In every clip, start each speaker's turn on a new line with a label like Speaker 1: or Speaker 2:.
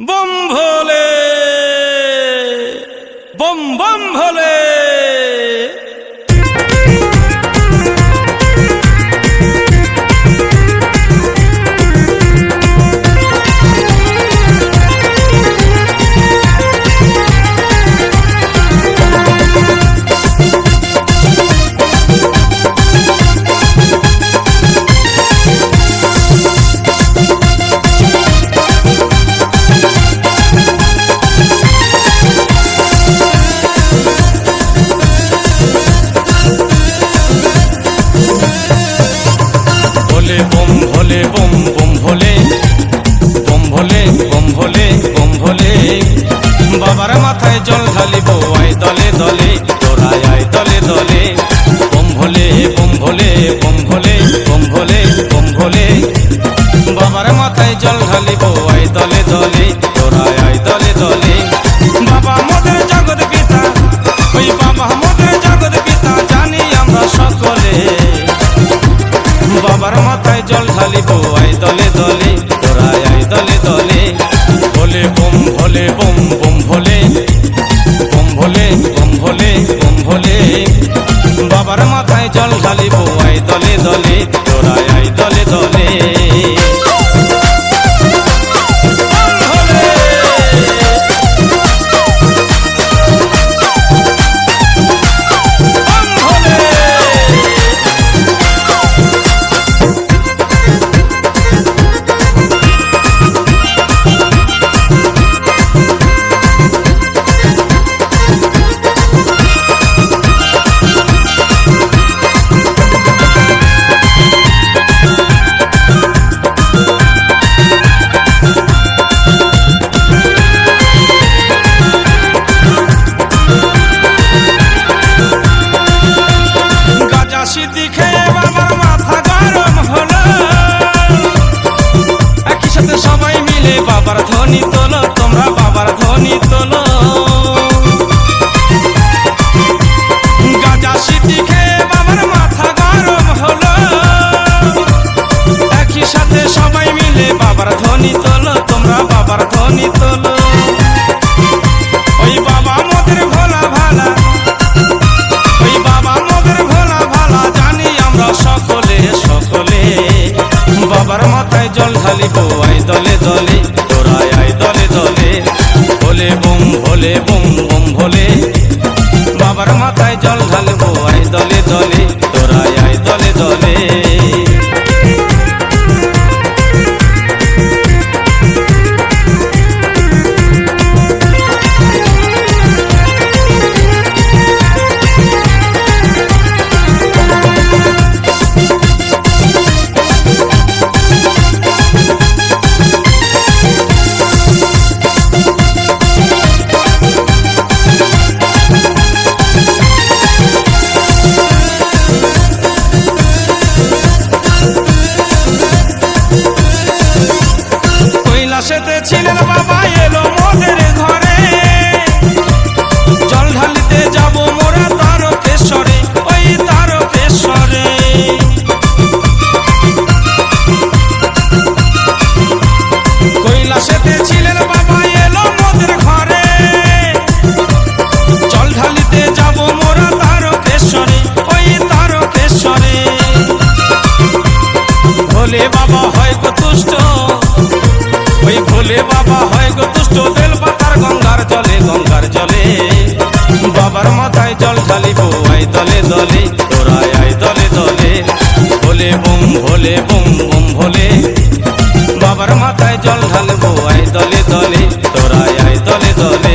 Speaker 1: Bomb Bhole Bam Bam Bhole Bam Bhole Bam Bam Bhole Bam Bhole Bam Bhole Bam Bhole বাবার মাথায় জল ঢালিব, আয় দলে দলে, তোরাই আয় দলে দলে। বম ভোলে বম ভোলে বম ভোলে বম ভোলে বম ভোলে বাবার মাথায় জল ঢালিব, আয় দলে দলে, তোরাই আয় দলে দলে। বাবা মোদের জগৎ পিতা, ওই বাবা মোদের জগৎ পিতা, জানি আমরা সকলে। জল আই দলে দলে তোরা আই দলে দলে। ভোলে, বম ভোলে, বম বম ভোলে বম ভোলে বম ভোলে বম ভোলে। বাবার মাথায় জল ঢালিব, আই দলে দলে তোরা আই দলে দলে। মিলে বাবার ধ্বনি তোলো তোমরা বাবার ধ্বনি তোলো। বম বম বাবার মাথায় জল ঢালবো আই দলে দলে। ভোলে বাবা হয় গো তুষ্ট। ওই ভোলে বাবা হয় গো তুষ্ট বেল পাতার গঙ্গার জলে গঙ্গার জলে। বাবার মাথায় জল ঢালিব আই দলে দলে, তোরাই আই দলে দলে। ভোলে বম ভোলে বম বম ভোলে। বাবার মাথায় জল ঢালবো আই দলে দলে, তোরাই আই দলে দলে।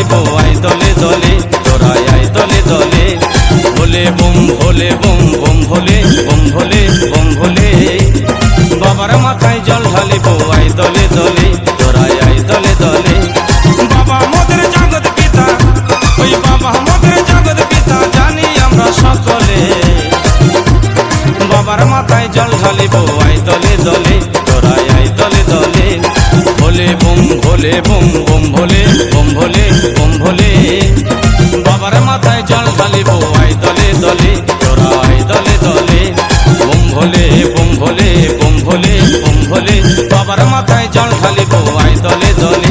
Speaker 1: ঢালিব আয় দলে দলে তোরাই আয় দলে দলে। Bhole bomb Bhole Bam Bam Bhole bomb Bhole bomb Bhole. বাবার মাথায় জল ঢালিব, আয় দলে দলে তোরাই আয় দলে দলে। বাবা মোদের জগৎ পিতা, ওই বাবা মোদের জগৎ পিতা, জানি আমরা সকলে। বাবার মাথায় জল ঢালিব আই ভোলে বুম বোম ভোলে বুম ভোলে বুম ভোলে। বাবার মাথায় জল ঢালিব আই দলে দলে তোরাই দলে দলে। বুম ভোলে বুম ভোলে বুম ভোলে বুম ভোলে, বাবার মাথায় জল ঢালিব আই দলে দলে।